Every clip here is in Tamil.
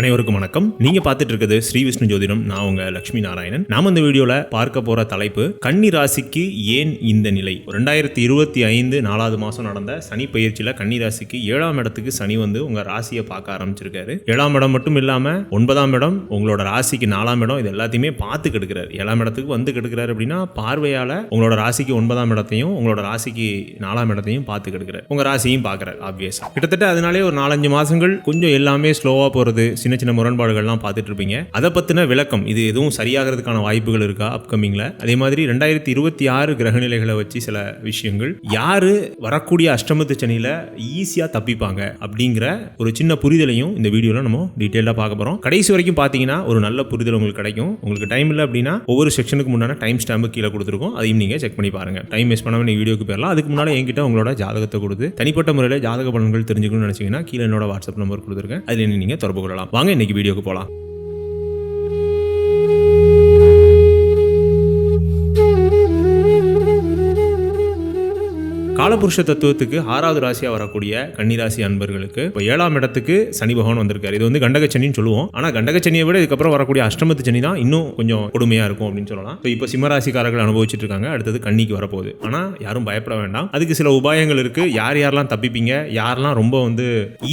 அனைவருக்கும் வணக்கம். நீங்க பாத்துட்டு இருக்கிறது ஸ்ரீ விஷ்ணு ஜோதிடம். நான் உங்க லட்சுமி நாராயணன். நாம இந்த வீடியோல பார்க்க போற தலைப்பு கன்னி ராசிக்கு ஏன் இந்த நிலை? ரெண்டாயிரத்தி இருபத்தி ஐந்து நாலாவது மாசம் நடந்த சனி பயிற்சியில கன்னி ராசிக்கு ஏழாம் இடத்துக்கு சனி வந்து உங்க ராசியை பார்க்க ஆரம்பிச்சிருக்காரு. ஏழாம் இடம் மட்டும் இல்லாம ஒன்பதாம் இடம் உங்களோட ராசிக்கு நாலாம் இடம் இது எல்லாத்தையுமே பார்த்து கெடுக்கிறாரு. ஏழாம் இடத்துக்கு வந்து கெடுக்கிறாரு அப்படின்னா பார்வையால உங்களோட ராசிக்கு ஒன்பதாம் இடத்தையும் உங்களோட ராசிக்கு நாலாம் இடத்தையும் பார்த்து கெடுக்கிறாரு. உங்க ராசியும் பாக்குறாரு ஆப்வியஸா கிட்டத்தட்ட அதனாலே ஒரு நாலஞ்சு மாசங்கள் கொஞ்சம் எல்லாமே ஸ்லோவா போறது சின்ன சின்ன முரண்பாடுகள்லாம் பார்த்துட்டு இருப்பீங்க அதை பற்றின விளக்கம் இது எதுவும் சரியாகிறதுக்கான வாய்ப்புகள் இருக்கா அப்கமிங்ல அதே மாதிரி ரெண்டாயிரத்தி இருபத்தி ஆறு கிரகநிலைகளை வச்சு சில விஷயங்கள். யாரு வரக்கூடிய அஷ்டமத்து சனியில ஈஸியாக தப்பிப்பாங்க அப்படிங்கிற ஒரு சின்ன புரிதலையும் இந்த வீடியோல நம்ம டீட்டெயிலாக பார்க்க போறோம். கடைசி வரைக்கும் பார்த்தீங்கன்னா ஒரு நல்ல புரிதல் உங்களுக்கு கிடைக்கும். உங்களுக்கு டைம் இல்லை அப்படின்னா ஒவ்வொரு செக்ஷனுக்கு முன்னாடி டைம் ஸ்டாம்பு கீழே கொடுத்துருக்கோம். அதையும் நீங்க செக் பண்ணி பாருங்க. டைம் வேஸ்ட் பண்ணாம நீங்கள் வீடியோக்கு போயிடலாம் அதுக்கு முன்னாடி என்கிட்ட உங்களோட ஜாதகத்தை கொடுத்து தனிப்பட்ட முறையில் ஜாதக பலன்கள் தெரிஞ்சுக்கணும்னு நினைச்சீங்கன்னா கீழே என்னோட வாட்ஸ்அப் நம்பர் கொடுத்துருக்கேன். அதில் நீங்க தொடர்பு கொள்ளலாம். வாங்க இன்னைக்கு வீடியோக்கு போகலாம் காலபுருஷ தத்துவத்துக்கு ஆறாவது ராசியா வரக்கூடிய கன்னிராசி அன்பர்களுக்கு இப்போ ஏழாம் இடத்துக்கு சனி பகவான் வந்திருக்காரு. இது வந்து கண்டகச்சனின்னு சொல்லுவோம். ஆனா கண்டகச்சனியை விட இதுக்கப்புறம் வரக்கூடிய அஷ்டமத்து சனி தான் இன்னும் கொஞ்சம் கொடுமையா இருக்கும் அப்படின்னு சொல்லலாம். இப்போ இப்போ சிம்மராசிக்காரர்கள் அனுபவிச்சுட்டு இருக்காங்க. அடுத்தது கண்ணிக்கு வரப்போகுது. ஆனா யாரும் பயப்பட வேண்டாம். அதுக்கு சில உபாயங்கள் இருக்கு. யார் யாரெல்லாம் தப்பிப்பீங்க? யாரெல்லாம் ரொம்ப வந்து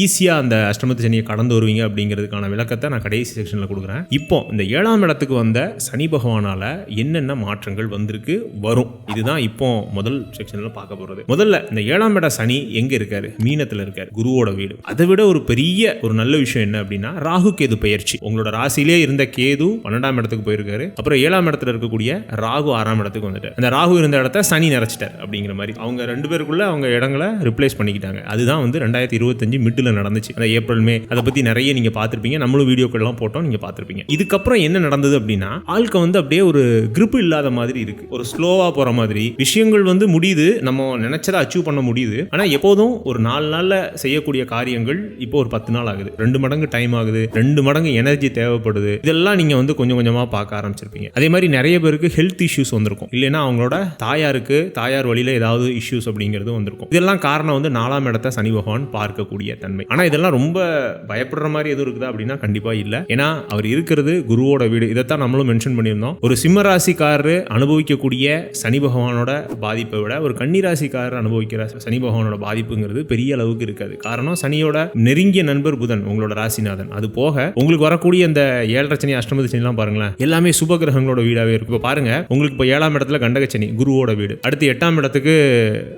ஈஸியா அந்த அஷ்டமத்து சனியை கடந்து வருவீங்க அப்படிங்கிறதுக்கான விளக்கத்தை நான் கடைசி செக்ஷன்ல கொடுக்குறேன். இப்போ இந்த ஏழாம் இடத்துக்கு வந்த சனி பகவானால என்னென்ன மாற்றங்கள் வந்திருக்கு? வரும். இதுதான் இப்போ முதல் செக்ஷன்ல பார்க்க போறது. முதல்ல இந்த ஏழாம் இட சனி எங்க இருக்காரு? மீனத்துல இருக்காரு. குருவோட வீடு. அதை விட ஒரு பெரிய ஒரு நல்ல விஷயம் என்ன அப்படின்னா ராகு கேது பயிற்சி. உங்களோட ராசியிலே இருந்த கேது பன்னெண்டாம் இடத்துக்கு போயிருக்காரு. அப்புறம் ஏழாம் இடத்துல இருக்கக்கூடிய ராகு ஆறாம் இடத்துக்கு வந்துட்டார். அந்த ராகு இருந்த இடத்த சனி நிறைச்சிட்டார் அப்படிங்கிற மாதிரி. அவங்க ரெண்டு பேருக்குள்ள அவங்க இடங்களை ரிப்ளேஸ் பண்ணிக்கிட்டாங்க. அதுதான் வந்து ரெண்டாயிரத்தி இருபத்தஞ்சு மிட்டில் நடந்துச்சு. அந்த ஏப்ரல் மே அதை பத்தி நிறைய நீங்க பார்த்துருப்பீங்க. நம்மளும் வீடியோக்கள்லாம் போட்டோம் நீங்க பார்த்துருப்பீங்க. இதுக்கப்புறம் என்ன நடந்தது அப்படின்னா ஆளுக்கு வந்து அப்படியே ஒரு கிரிப் இல்லாத மாதிரி இருக்கு. ஒரு ஸ்லோவா போற மாதிரி. விஷயங்கள் வந்து முடியுது. நம்ம நினச்சதை அச்சீவ் பண்ண முடியுது. ஆனால் எப்போதும் ஒரு நாலு நாளில் செய்யக்கூடிய காரியங்கள் இப்போ ஒரு பத்து நாள் ஆகுது. ரெண்டு மடங்கு டைம் ஆகுது. ரெண்டு மடங்கு எனர்ஜி தேவைப்படுது. இதெல்லாம் நீங்கள் வந்து கொஞ்சம் கொஞ்சமாக பார்க்க ஆரம்பிச்சிருப்பீங்க. அதே மாதிரி நிறைய பேருக்கு ஹெல்த் இஷ்யூஸ் வந்திருக்கும். இல்லைன்னா அவங்களோட தாயாருக்கு தாயார் வழியில் ஏதாவது இஷ்யூஸ் அப்படிங்கிறது வந்திருக்கும். இதெல்லாம் காரணம் வந்து நாலாம் இடத்த சனி பகவான் பார்க்கக்கூடிய தன்மை. ஆனால் இதெல்லாம் ரொம்ப பயப்படுற மாதிரி எதுவும் இருக்குதா அப்படின்னா கண்டிப்பாக இல்லை. ஏன்னா அவர் இருக்கிறது குருவோட வீடு. இதைத்தான் நம்மளும் மென்ஷன் பண்ணியிருந்தோம். ஒரு சிம்ம ராசிக்காரரு அனுபவிக்கக்கூடிய சனி பகவானோட பாதிப்பை விட ஒரு கன்னி ராசிக்காரர் அனுபவிக்கிற சனி பகவானோட பாதிப்புங்கிறது பெரிய அளவுக்கு இருக்காது. காரணம் சனியோட நெருங்கிய நண்பர் புதன் உங்களோட ராசிநாதன். அது போக உங்களுக்கு வரக்கூடிய அந்த ஏழரை சனி அஷ்டமதி சனிலாம் பாருங்களேன் எல்லாமே சுப கிரகங்களோட வீடாவே இருக்கும். இப்போ பாருங்க உங்களுக்கு இப்போ ஏழாம் இடத்துல கண்டகச்சனி குருவோட வீடு. அடுத்து எட்டாம் இடத்துக்கு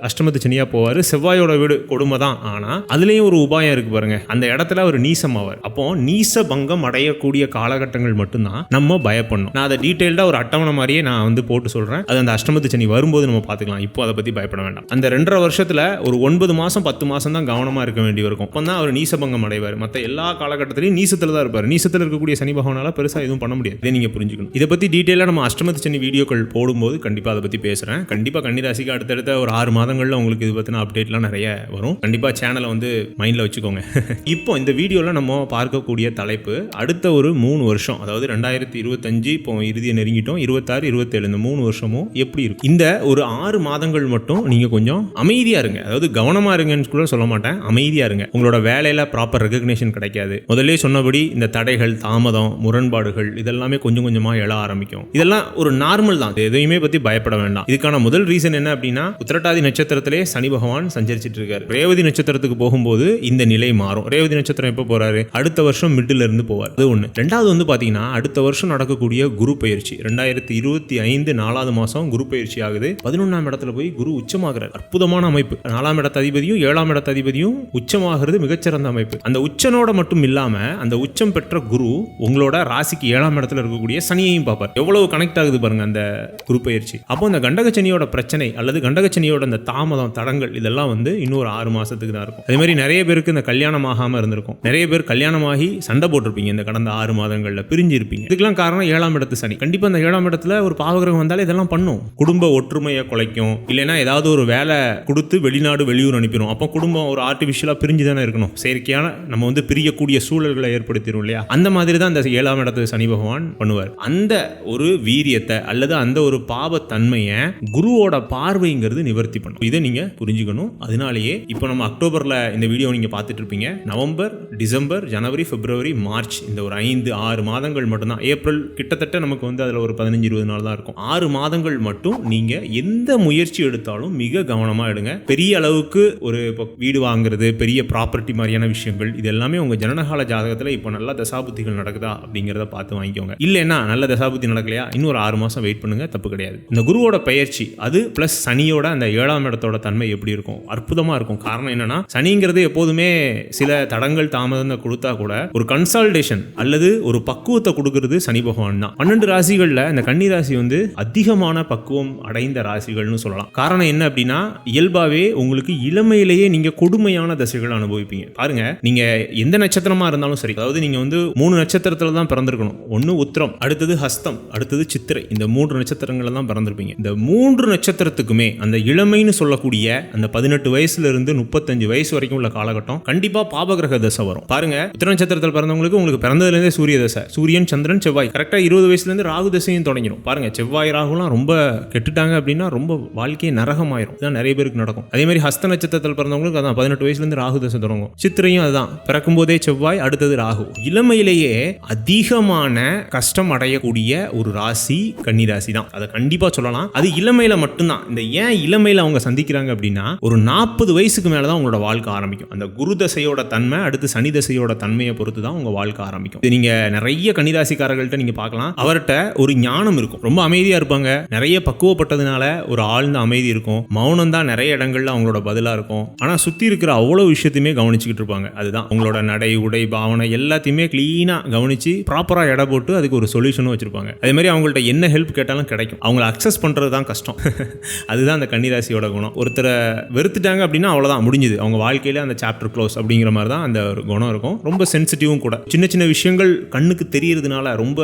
அஷ்டமத்து சனியா போவார். செவ்வாயோட வீடு கொடுமை தான். ஆனா அதுலயும் ஒரு உபாயம் இருக்கு பாருங்க. அந்த இடத்துல அவர் நீசம் ஆவார் அப்போ நீச பங்கம் அடையக்கூடிய காலகட்டங்கள் மட்டும்தான் நம்ம பயப்படணும். நான் அதை டீட்டெயில்டாக ஒரு அட்டவணை மாதிரியே நான் வந்து போட்டு சொல்றேன். அது அந்த அஷ்டமத்து சனி வரும்போது நம்ம பார்த்துக்கலாம். இப்போ அதை பத்தி பயப்பட வேண்டாம். அந்த ரெண்டரை வருஷத்தில் ஒரு ஒன்பது மாதம் பத்து மாதம் தான் கவனமாக இருக்க வேண்டி இருக்கும் அப்போ தான் அவர் நீசபங்கம் அடைவார். மற்ற எல்லா காலகட்டத்திலையும் நீசத்துல தான் இருப்பார். நீசத்தில் இருக்கக்கூடிய சனி பகவானால் பெருசாக எதுவும் பண்ண முடியாது. இதை நீங்கள் புரிஞ்சுக்கணும். இதை பற்றி டீட்டெயிலாக நம்ம அஷ்டமத்து சனி வீடியோக்கள் போடும்போது கண்டிப்பாக அதை பற்றி பேசுகிறேன் கண்டிப்பாக கன்னிராசிக்கு அடுத்தடுத்த ஒரு ஆறு மாதங்களில் உங்களுக்கு இது பற்றின அப்டேட்லாம் நிறைய வரும். கண்டிப்பாக சேனலை வந்து மைண்டில் வச்சுக்கோங்க. இப்போ இந்த வீடியோவில் நம்ம பார்க்கக்கூடிய தலைப்பு அடுத்த ஒரு மூணு வருஷம் அதாவது ரெண்டாயிரத்தி இருபத்தஞ்சு இப்போ இறுதியை நெருங்கிட்டோம். இருபத்தாறு இருபத்தேழு இந்த மூணு வருஷமும் எப்படி இருக்கும்? இந்த ஒரு ஆறு மாதங்கள் மட்டும் நீங்கள் கொஞ்சம் அமைதியாக இருங்க. அதாவது கவனமாக இருங்கன்னு கூட சொல்ல மாட்டேன். அமைதியாக இருங்க. உங்களோட வேலையில் ப்ராப்பர் ரெகக்னேஷன் கிடைக்காது. முதல்ல சொன்னபடி இந்த தடைகள் தாமதம் முரண்பாடுகள் இதெல்லாமே கொஞ்சம் கொஞ்சமாக எழ ஆரம்பிக்கும். இதெல்லாம் ஒரு நார்மல் தான். எதையுமே பற்றி பயப்பட வேண்டாம். இதுக்கான முதல் ரீசன் என்ன அப்படின்னா உத்திரட்டாதி நட்சத்திரத்திலே சனி பகவான் சஞ்சரிச்சிட்டு இருக்காரு. ரேவதி நட்சத்திரத்துக்கு போகும்போது இந்த நிலை மாறும். ரேவதி நட்சத்திரம் எப்போ போறாரு? அடுத்த வருஷம் மிடில் இருந்து போவார். அது ஒன்று ரெண்டாவது வந்து பார்த்தீங்கன்னா அடுத்த வருஷம் நடக்கக்கூடிய குரு பயிற்சி. ரெண்டாயிரத்தி இருபத்தி ஐந்து நாலாவது மாதம் குரு பயிற்சி ஆகுது. பதினொன்றாம் இடத்துல போய் குரு உச்சமாகிறார். அற்புதமான அமைப்பு. நாலாம் இடத்த அதிபதியும் ஏழாம் இடத்த அதிபதியும் உச்சமாகிறது மிகச்சிறந்த அமைப்பு. அந்த உச்சனோட மட்டும் இல்லாம அந்த உச்சம் பெற்ற குரு உங்களோட ராசிக்கு ஏழாம் இடத்துல இருக்கக்கூடிய சனியையும் பார்ப்பார். எவ்வளவு கனெக்ட் ஆகுது பாருங்க அந்த குரு பயிற்சி. அப்போ அந்த கண்டகச்சனியோட பிரச்சனை அல்லது கண்டகச்சனியோட அந்த தாமதம் தடங்கள் இதெல்லாம் வந்து இன்னொரு ஆறு மாசத்துக்கு தான் இருக்கும். அதே மாதிரி நிறைய பேருக்கு இந்த கல்யாணம் ஆகாம இருந்திருக்கும். நிறைய பேர் கல்யாணமாகி சண்டை போட்டிருப்பீங்க இந்த கடந்த ஆறு மாதங்களில் பிரிஞ்சு இருப்பீங்க இதுக்கெல்லாம் காரணம் ஏழாம் இடத்து சனி. கண்டிப்பா அந்த ஏழாம் இடத்துல ஒரு பாவகிரகம் வந்தாலே இதெல்லாம் பண்ணும். குடும்ப ஒற்றுமையை குலைக்கும். இல்லைன்னா ஏதாவது ஒரு வேலை குழந்தைகளை கொடுத்து வெளிநாடு வெளியூர் அனுப்பிடும் அப்போ குடும்பம் ஒரு ஆர்டிஃபிஷியலாக பிரிஞ்சு தானே இருக்கணும். செயற்கையான நம்ம வந்து பிரியக்கூடிய சூழல்களை ஏற்படுத்திடும் இல்லையா? அந்த மாதிரி தான் அந்த ஏழாம் இடத்து சனி பகவான் பண்ணுவார். அந்த ஒரு வீரியத்தை அல்லது அந்த ஒரு பாவத்தன்மையை குருவோட பார்வைங்கிறது நிவர்த்தி பண்ணும். இதை நீங்கள் புரிஞ்சுக்கணும். அதனாலேயே இப்போ நம்ம அக்டோபரில் இந்த வீடியோ நீங்கள் பார்த்துட்டு இருப்பீங்க. நவம்பர் டிசம்பர் ஜனவரி பிப்ரவரி மார்ச் இந்த ஒரு ஐந்து ஆறு மாதங்கள் மட்டும்தான். ஏப்ரல் கிட்டத்தட்ட நமக்கு வந்து அதில் ஒரு பதினஞ்சு இருபது நாள் தான் இருக்கும். ஆறு மாதங்கள் மட்டும் நீங்கள் எந்த முயற்சி எடுத்தாலும் மிக கவனம் எடுங்க. பெரிய அளவுக்கு ஒரு இப்போ வீடு வாங்குறது பெரிய ப்ராப்பர்ட்டி மாதிரியான விஷயங்கள் இது எல்லாமே உங்கள் ஜனனகால ஜாதகத்தில் இப்போ நல்ல தசாபுத்திகள் நடக்குதா அப்படிங்கிறத பார்த்து வாங்கிக்கோங்க. இல்லைன்னா நல்ல தசாபுத்தி நடக்கலையா? இன்னும் ஒரு ஆறு மாதம் வெயிட் பண்ணுங்க தப்பு கிடையாது. இந்த குருவோட பயிற்சி அது ப்ளஸ் சனியோட அந்த ஏழாம் இடத்தோட தன்மை எப்படி இருக்கும்? அற்புதமாக இருக்கும். காரணம் என்னன்னா சனிங்கிறது எப்போதுமே சில தடங்கள் தாமதம் கொடுத்தா கூட ஒரு கன்சல்டேஷன் அல்லது ஒரு பக்குவத்தை கொடுக்கறது சனி பகவான் தான். பன்னெண்டு ராசிகளில் இந்த கன்னி ராசி வந்து அதிகமான பக்குவம் அடைந்த ராசிகள்னு சொல்லலாம். காரணம் என்ன அப்படின்னா இயல்பாகவே உங்களுக்கு இளமையிலேயே நீங்க கொடுமையான தசைகள் அனுபவிப்பீங்க. பாருங்க நீங்க எந்த நட்சத்திரமா இருந்தாலும் சரி அதாவது நீங்க வந்து மூணு நட்சத்திரத்தில் தான் பிறந்திருக்கணும். ஒன்று உத்திரம் அடுத்தது ஹஸ்தம் அடுத்தது சித்திரை. இந்த மூன்று நட்சத்திரங்களில் தான் பிறந்திருப்பீங்க. இந்த மூன்று நட்சத்திரத்துக்குமே அந்த இளமைன்னு சொல்லக்கூடிய அந்த பதினெட்டு வயசுல இருந்து முப்பத்தஞ்சு வயசு வரைக்கும் உள்ள காலகட்டம் கண்டிப்பாக பாபகிரக தசை வரும். பாருங்க உத்திர நட்சத்திரத்தில் பிறந்தவங்களுக்கு உங்களுக்கு பிறந்ததுலேருந்தே சூரிய தசை. சூரியன் சந்திரன் செவ்வாய். கரெக்டாக இருபது வயசுலேருந்து ராகு தசையும் தொடங்கிடும். பாருங்க செவ்வாய் ராகுலாம் ரொம்ப கெட்டுட்டாங்க அப்படின்னா ரொம்ப வாழ்க்கையை நரகமாயிரும். நிறைய பேருக்கு நடக்கும். அதே மாதிரி ஹஸ்த நட்சத்திரத்தில் பிறந்தவங்களுக்கு அதான் பதினெட்டு வயசுலேருந்து ராகு தசை தொடங்கும். சித்திரையும் அதுதான். பிறக்கும் போதே செவ்வாய் அடுத்தது ராகு. இளமையிலேயே அதிகமான கஷ்டம் அடையக்கூடிய ஒரு ராசி கன்னி ராசி தான் அதை கண்டிப்பாக சொல்லலாம். அது இளமையில மட்டும்தான். இந்த ஏன் இளமையில அவங்க சந்திக்கிறாங்க அப்படின்னா ஒரு நாற்பது வயசுக்கு மேலே தான் உங்களோட வாழ்க்கை ஆரம்பிக்கும். அந்த குரு தசையோட தன்மை அடுத்து சனி தசையோட தன்மையை பொறுத்து தான் உங்க வாழ்க்கை ஆரம்பிக்கும். இது நீங்க நிறைய கன்னிராசிக்காரர்கள்ட்ட நீங்க பார்க்கலாம். அவர்கிட்ட ஒரு ஞானம் இருக்கும். ரொம்ப அமைதியா இருப்பாங்க. நிறைய பக்குவப்பட்டதுனால ஒரு ஆழ்ந்த அமைதி இருக்கும். மௌனம் தான் நிறைய இடங்கள்ல அவங்களோட பதிலாக இருக்கும். ஆனால் சுற்றி இருக்கிற அவ்வளோ விஷயத்தையுமே கவனிச்சுக்கிட்டு இருப்பாங்க. அதுதான். அவங்களோட நடை உடை பாவனை எல்லாத்தையுமே க்ளீனாக கவனித்து ப்ராப்பராக எடை போட்டு அதுக்கு ஒரு சொல்யூஷனும் வச்சுருப்பாங்க. அதே மாதிரி அவங்கள்ட்ட என்ன ஹெல்ப் கேட்டாலும் கிடைக்கும். அவங்கள அக்சஸ் பண்ணுறது தான் கஷ்டம். அதுதான் அந்த கன்னிராசியோட குணம். ஒருத்தரை வெறுத்துட்டாங்க அப்படின்னா அவ்வளோதான் முடிஞ்சுது. அவங்க வாழ்க்கையில அந்த சாப்டர் க்ளோஸ் அப்படிங்கிற மாதிரி தான் அந்த ஒரு குணம் இருக்கும். ரொம்ப சென்சிட்டிவும் கூட. சின்ன சின்ன விஷயங்கள் கண்ணுக்கு தெரியறதுனால ரொம்ப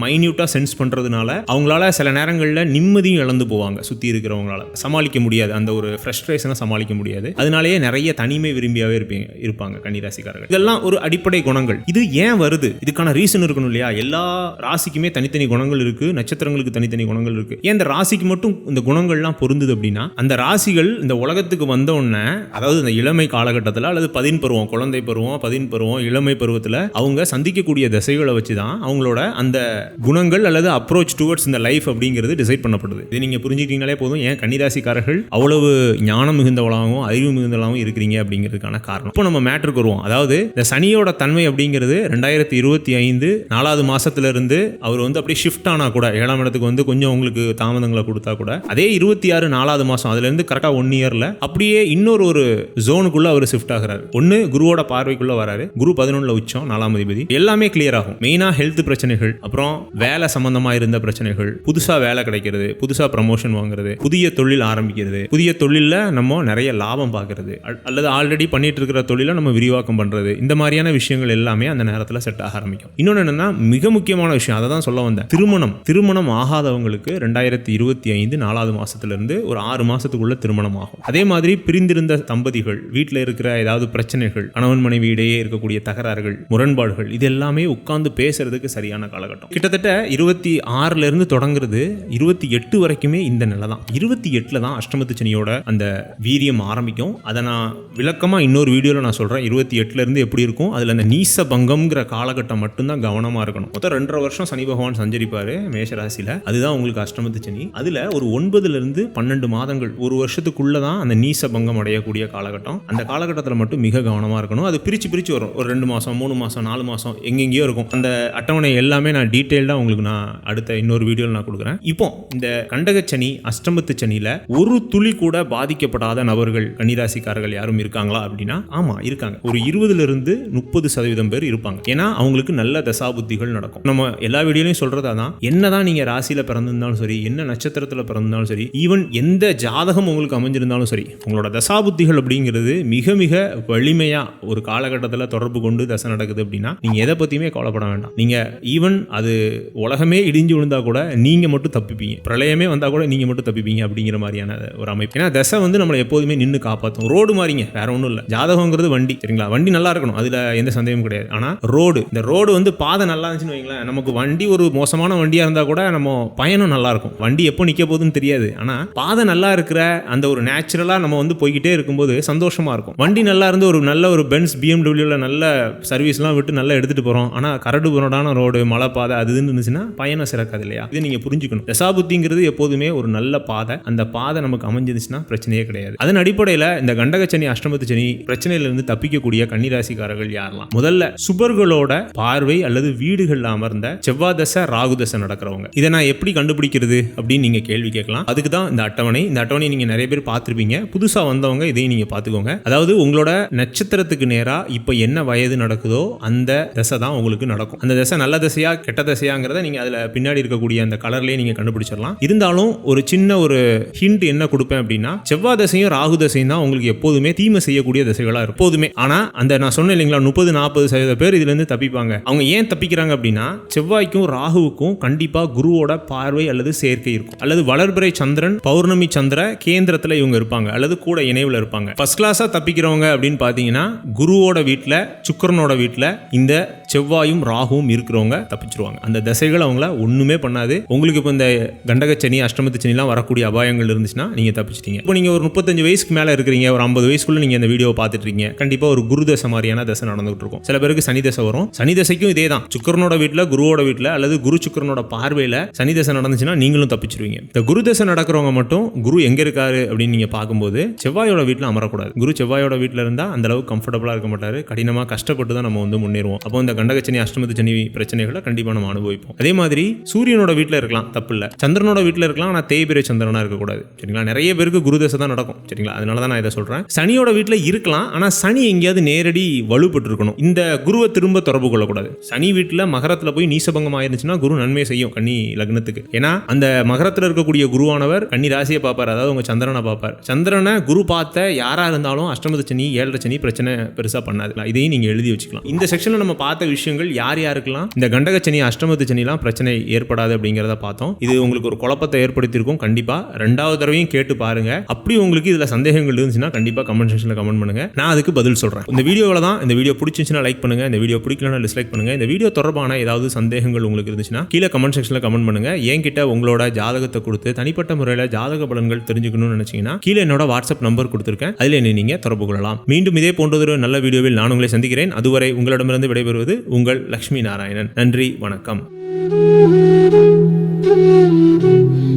மைன்யூட்டாக சென்ஸ் பண்ணுறதுனால அவங்களால சில நேரங்களில் நிம்மதியும் இழந்து போவாங்க சுற்றி இருக்கிறவங்களால. சமாளிக்க முடியாது. அந்த அந்த ஒரு ஃப்ரஸ்ட்ரேஷனை சமாளிக்க முடியாது. அதனாலேயே நிறைய தனிமை விரும்பியாவே இருப்பீங்க இருப்பாங்க கன்னிராசிக்காரர்கள். இதெல்லாம் ஒரு அடிப்படை குணங்கள். இது ஏன் வருது? இதுக்கான ரீசன் இருக்கணும் இல்லையா? எல்லா ராசிக்குமே தனித்தனி குணங்கள் இருக்கு நட்சத்திரங்களுக்கு தனித்தனி குணங்கள் இருக்கு. ஏன் இந்த ராசிக்கு மட்டும் இந்த குணங்கள்லாம் பொருந்துது அப்படின்னா அந்த ராசிகள் இந்த உலகத்துக்கு வந்த உடனே அதாவது இந்த இளமை காலகட்டத்தில் அல்லது பதின் பருவம் குழந்தை பருவம் பதின் பருவம் இளமை பருவத்தில் அவங்க சந்திக்கக்கூடிய திசைகளை வச்சு தான் அவங்களோட அந்த குணங்கள் அல்லது அப்ரோச் டுவர்ட்ஸ் இந்த லைஃப் அப்படிங்கிறது டிசைட் பண்ணப்படுது. இது நீங்கள் புரிஞ்சுக்கிட்டீங்களே போதும். ஏன் கன்னிராசிக்காரர்கள் அவ்வளவு ஞானம் மிகுந்தவளாகவும் அறிவு மிகுந்தவளாகவும் இருக்கிறீங்க அப்படிங்கிறதுக்கான காரணம். இப்போ நம்ம மேட்ருக்கு வருவோம். அதாவது இந்த சனியோட தன்மை அப்படிங்கிறது ரெண்டாயிரத்தி இருபத்தி ஐந்து நாலாவது மாசத்திலிருந்து அவர் வந்து அப்படியே ஷிஃப்ட் ஆனா கூட ஏழாம் இடத்துக்கு வந்து கொஞ்சம் உங்களுக்கு தாமதங்களை கொடுத்தா கூட அதே இருபத்தி ஆறு நாலாவது மாதம் அதுலேருந்து கரெக்டாக ஒன் இயரில் அப்படியே இன்னொரு ஒரு ஜோனுக்குள்ளே அவர் ஷிஃப்ட் ஆகிறார். ஒன்று குருவோட பார்வைக்குள்ளே வராரு. குரு பதினொன்றில் உச்சம் நாலாம் அதிபதி. எல்லாமே கிளியர் ஆகும். மெயினாக ஹெல்த் பிரச்சனைகள் அப்புறம் வேலை சம்மந்தமாக இருந்த பிரச்சனைகள் புதுசாக வேலை கிடைக்கிறது புதுசாக ப்ரமோஷன் வாங்குறது புதிய தொழில் ஆரம்பிக்கிறது புதிய தொழில்ல நம்ம நிறைய லாபம் பார்க்கறது. அல்லது ஆல்ரெடி பண்ணிட்டு இருக்கிற தொழிலை நம்ம விரிவாக்கம் பண்றது. இந்த மாதிரியான விஷயங்கள் எல்லாமே அந்த நேரத்தில் செட் ஆக ஆரம்பிக்கும். இன்னொன்று என்னன்னா மிக முக்கியமான விஷயம் அதை தான் சொல்ல வந்தேன். திருமணம். திருமணம் ஆகாதவங்களுக்கு ரெண்டாயிரத்தி இருபத்தி ஐந்து நாலாவது மாசத்துல இருந்து ஒரு ஆறு மாசத்துக்குள்ள திருமணம் ஆகும். அதே மாதிரி பிரிந்திருந்த தம்பதிகள் வீட்டில் இருக்கிற ஏதாவது பிரச்சனைகள் கணவன் மனைவி இடையே இருக்கக்கூடிய தகராறுகள் முரண்பாடுகள் இது எல்லாமே உட்கார்ந்து பேசுறதுக்கு சரியான காலகட்டம். கிட்டத்தட்ட இருபத்தி ஆறுல இருந்து தொடங்குறது இருபத்தி எட்டு வரைக்குமே இந்த நிலை தான் இருபத்தி எட்டுல தான் அஷ்டமத்து சனியோட அந்த வீரியம் ஆரம்பிக்கும். அதை நான் விளக்கமா இன்னொரு வீடியோவில் நான் சொல்றேன். இருபத்தி எட்டுல இருந்து எப்படி இருக்கும் அதுல அந்த நீச பங்கம்ங்கிற காலகட்டம் மட்டும்தான் கவனமா இருக்கணும். மொத்தம் ரெண்டரை வருஷம் சனி பகவான் சஞ்சரிப்பார் மேஷராசியில். அதுதான் உங்களுக்கு அஷ்டமத்து சனி. அதுல ஒரு ஒன்பதுல இருந்து பன்னெண்டு மாதங்கள் ஒரு வருஷத்துக்குள்ளே தான் அந்த நீச பங்கம் அடையக்கூடிய காலகட்டம். அந்த காலகட்டத்தில் மட்டும் மிக கவனமா இருக்கணும். அது பிரிச்சு பிரித்து வரும். ஒரு ரெண்டு மாசம் மூணு மாசம் நாலு மாசம் எங்கெங்கேயோ இருக்கும். அந்த அட்டவணை எல்லாமே நான் டீட்டெயில்டாக உங்களுக்கு நான் அடுத்த இன்னொரு வீடியோவில் நான் கொடுக்குறேன். இப்போ இந்த கண்டகச்சனி அஷ்டமத்து சனியில் ஒரு துளி கூட பாதிக்கப்படாத நபர்கள் கன்னிராசிக்காரர்கள் யாரும் இருக்காங்களா அப்படின்னா ஆமா இருக்காங்க. ஒரு இருபதுல இருந்து முப்பது சதவீதம் பேர் இருப்பாங்க. ஏன்னா அவங்களுக்கு நல்ல தசாபுத்திகள் நடக்கும். நம்ம எல்லா வீடியோலையும் சொல்றதா தான் என்னதான் நீங்க ராசியில பிறந்திருந்தாலும் சரி என்ன நட்சத்திரத்துல பிறந்திருந்தாலும் சரி ஈவன் எந்த ஜாதகம் உங்களுக்கு அமைஞ்சிருந்தாலும் சரி உங்களோட தசாபுத்திகள் அப்படிங்கிறது மிக மிக வலிமையா ஒரு காலகட்டத்தில் தொடர்பு கொண்டு தசை நடக்குது அப்படின்னா நீங்க எதை பத்தியுமே கவலைப்பட வேண்டாம். நீங்க ஈவன் அது உலகமே இடிஞ்சு விழுந்தா கூட நீங்க மட்டும் தப்பிப்பீங்க. பிரளயமே வந்தா கூட நீங்க மட்டும் தப்பிப்பீங்க அப்படிங்கிற மாதிரியான ஒரு அமைப்பு அமைப்பு ஏன்னா தசை வந்து நம்மளை எப்போதுமே நின்று காப்பாற்றும் ரோடு மாதிரிங்க வேற ஒன்றும் இல்லை. ஜாதகங்கிறது வண்டி சரிங்களா? வண்டி நல்லா இருக்கணும் அதில் எந்த சந்தேகமும் கிடையாது. ஆனால் ரோடு இந்த ரோடு வந்து பாதை நல்லா இருந்துச்சுன்னு வைங்களேன் நமக்கு வண்டி ஒரு மோசமான வண்டியாக இருந்தால் கூட நம்ம பயணம் நல்லா இருக்கும். வண்டி எப்போ நிற்க போகுதுன்னு தெரியாது. ஆனால் பாதை நல்லா இருக்கிற அந்த ஒரு நேச்சுரலாக நம்ம வந்து போய்கிட்டே இருக்கும்போது சந்தோஷமாக இருக்கும். வண்டி நல்லா இருந்து ஒரு நல்ல ஒரு பென்ஸ் பிஎம்டபிள்யூவில் நல்ல சர்வீஸ்லாம் விட்டு நல்லா எடுத்துகிட்டு போகிறோம் ஆனால் கரடு புரடான ரோடு மலை பாதை அது இருந்துச்சுன்னா பயணம் சிறக்காது இல்லையா? இது நீங்கள் புரிஞ்சுக்கணும். தசாபுத்திங்கிறது எப்போதுமே ஒரு நல்ல பாதை. அந்த பாதை நமக்கு இருந்துச்சுன்னா பிரச்சனையே கிடையாது. அதன் அடிப்படையில் இந்த கண்டகச்சனி அஷ்டமத்து சனி பிரச்சனையிலிருந்து தப்பிக்கக்கூடிய கன்னிராசிக்காரர்கள் யாரெல்லாம்? முதல்ல சுபர்களோட பார்வை அல்லது வீடுகளில் அமர்ந்த செவ்வாய் தசை ராகு தசை நடக்கிறவங்க. இதை நான் எப்படி கண்டுபிடிக்கிறது அப்படின்னு நீங்கள் கேள்வி கேட்கலாம். அதுக்கு தான் இந்த அட்டவணை. இந்த அட்டவணை நீங்கள் நிறைய பேர் பார்த்துருப்பீங்க. புதுசாக வந்தவங்க இதையும் நீங்கள் பார்த்துக்கோங்க. அதாவது உங்களோட நட்சத்திரத்துக்கு நேராக இப்போ என்ன வயது நடக்குதோ அந்த தசை தான் உங்களுக்கு நடக்கும். அந்த தசை நல்ல தசையா கெட்ட தசையாங்கிறத நீங்கள் அதில் பின்னாடி இருக்கக்கூடிய அந்த கலர்லேயே நீங்கள் கண்டுபிடிச்சிடலாம். இருந்தாலும் ஒரு சின்ன ஒரு ஹிண்ட் என்ன கொடுப்பேன் அப்படின்னா செவ்வாய் தசையும் ராகு தசையும் தான் உங்களுக்கு எப்போதுமே தீமை செய்யக்கூடிய தசைகளா இருக்கும். எப்போதுமே. ஆனா அந்த நான் சொன்னேன் இல்லைங்களா முப்பது நாற்பது சதவீத பேர் இதுல இருந்து தப்பிப்பாங்க. அவங்க ஏன் தப்பிக்கிறாங்க அப்படின்னா செவ்வாய்க்கும் ராகுவுக்கும் கண்டிப்பா குருவோட பார்வை அல்லது சேர்க்கை இருக்கும். அல்லது வளர்பிறை சந்திரன் பௌர்ணமி சந்திர கேந்திரத்துல இவங்க இருப்பாங்க. அல்லது கூட இணைவுல இருப்பாங்க. ஃபர்ஸ்ட் கிளாஸா தப்பிக்கிறவங்க அப்படின்னு பாத்தீங்கன்னா குருவோட வீட்டில் சுக்கரனோட வீட்டில் இந்த செவ்வாயும் ராகுவும் இருக்கிறவங்க தப்பிச்சிருவாங்க. அந்த தசைகள் அவங்கள ஒன்றுமே பண்ணாது. உங்களுக்கு இப்போ இந்த கண்டகச்சனி அஷ்டமத்து சனிலாம் வரக்கூடிய அபாயங்கள் இருந்துச்சுன்னா நீங்கள் தப்பிச்சிட்டீங்க. இப்போ நீங்கள் ஒரு முப்பத்தஞ்சு வயசுக்கு மேலே இருக்கிறீங்க ஒரு ஐம்பது வயசுக்குள்ள நீங்கள் இந்த வீடியோவை பார்த்துட்டு இருக்கீங்க. கண்டிப்பாக ஒரு குரு தசை மாதிரியான தசை நடந்துகிட்டு இருக்கும். சில பேருக்கு சனி தசை வரும். சனி தசைக்கும் இதே தான். சுக்கரனோட வீட்டில் குருவோட வீட்டில் அல்லது குரு சுக்கரனோட பார்வையில் சனி தசை நடந்துச்சுன்னா நீங்களும் தப்பிச்சிருவீங்க. இந்த குரு தசை நடக்கிறவங்க மட்டும் குரு எங்கே இருக்காரு அப்படின்னு நீங்கள் பார்க்கும்போது செவ்வாயோட வீட்டில் அமரக்கூடாது. குரு செவ்வாயோட வீட்டில் இருந்தால் அந்த அளவுக்கு கம்ஃபர்டபுளாக இருக்க மாட்டார். கடினமாக கஷ்டப்பட்டு தான் நம்ம வந்து முன்னேறுவோம். அப்போ இந்த கண்டகச்சனி அஷ்டமத்து சனி பிரச்சனைகளை கண்டிப்பாக நம்ம அனுபவிப்போம். அதே மாதிரி சூரியனோட வீட்டில் இருக்கலாம் தப்பு இல்லை. சந்திரனோட வீட்டில் இருக்கலாம் ஆனால் தேய்பிரை சந்திரனா இருக்கக்கூடாது. சரிங்களா? நிறைய பேருக்கு குருதசை தான் நடக்கும். சரிங்களா? அதனால தான் நான் இதை சொல்கிறேன் சனியோட வீட்டில் இருக்கலாம் ஆனால் சனி எங்கேயாவது நேரடி வலுப்பட்டு இருக்கணும் இந்த குருவை திரும்ப தொடர்பு கொள்ளக்கூடாது. சனி வீட்டில் மகரத்தில் போய் நீசபங்கம் ஆயிருந்துச்சுன்னா குரு நன்மை செய்யும் கன்னி லக்னத்துக்கு. ஏன்னா அந்த மகரத்தில் இருக்கக்கூடிய குருவானவர் கன்னி ராசியை பார்ப்பார். அதாவது உங்க சந்திரனை பார்ப்பார். சந்திரனை குரு பார்த்த யாரா இருந்தாலும் அஷ்டமத்து சனி ஏழரை சனி பிரச்சனை பெருசாக பண்ணாது இதையும் நீங்கள் எழுதி வச்சுக்கலாம். இந்த செக்ஷனில் நம்ம பார்த்த விஷயங்கள் யார் யாருக்கெல்லாம்? இந்த கண்டக சனி அஷ்டமத்து சனிலாம் பிரச்சனை ஏற்படாது அப்படிங்கிறத பார்த்தோம். இது உங்களுக்கு ஒரு குழப்பத்தை ஏற்படுத்தியிருக்கும் கண்டிப்பா. ரெண்டாவது தடவையும் கேட்டு பாருங்க. அப்படி உங்களுக்கு இதில் சந்தேகங்கள் இருந்துச்சுன்னா கண்டிப்பா கமெண்ட் செக்ஷன்ல கமெண்ட் பண்ணுங்க. நான் அதுக்கு பதில் சொல்றேன். இந்த வீடியோவில் தான் இந்த வீடியோ பிடிச்சிருந்துச்சுன்னா லைக் பண்ணுங்க. இந்த வீடியோ பிடிக்கலன்னா டிஸ்லைக் பண்ணுங்க. இந்த வீடியோ தொடர்பான ஏதாவது சந்தேகங்கள் உங்களுக்கு இருந்துச்சுன்னா கீழே கமெண்ட் செக்ஷனில் கமெண்ட் பண்ணுங்க. என்கிட்ட உங்களோட ஜாதகத்தை கொடுத்து தனிப்பட்ட முறையில் ஜாதக பலன்கள் தெரிஞ்சுக்கணும்னு நினைச்சீங்கன்னா கீழே என்னோட வாட்ஸ்அப் நம்பர் கொடுத்துருக்கேன். அதில் என்னை நீங்க தொடர்பு கொள்ளலாம். மீண்டும் இதே போன்றதொரு நல்ல வீடியோவில் நான் உங்களை சந்திக்கிறேன். அதுவரை உங்களிடமிருந்து விடைபெறுவது உங்கள் லக்ஷ்மி நாராயணன் நன்றி வணக்கம் Thank you.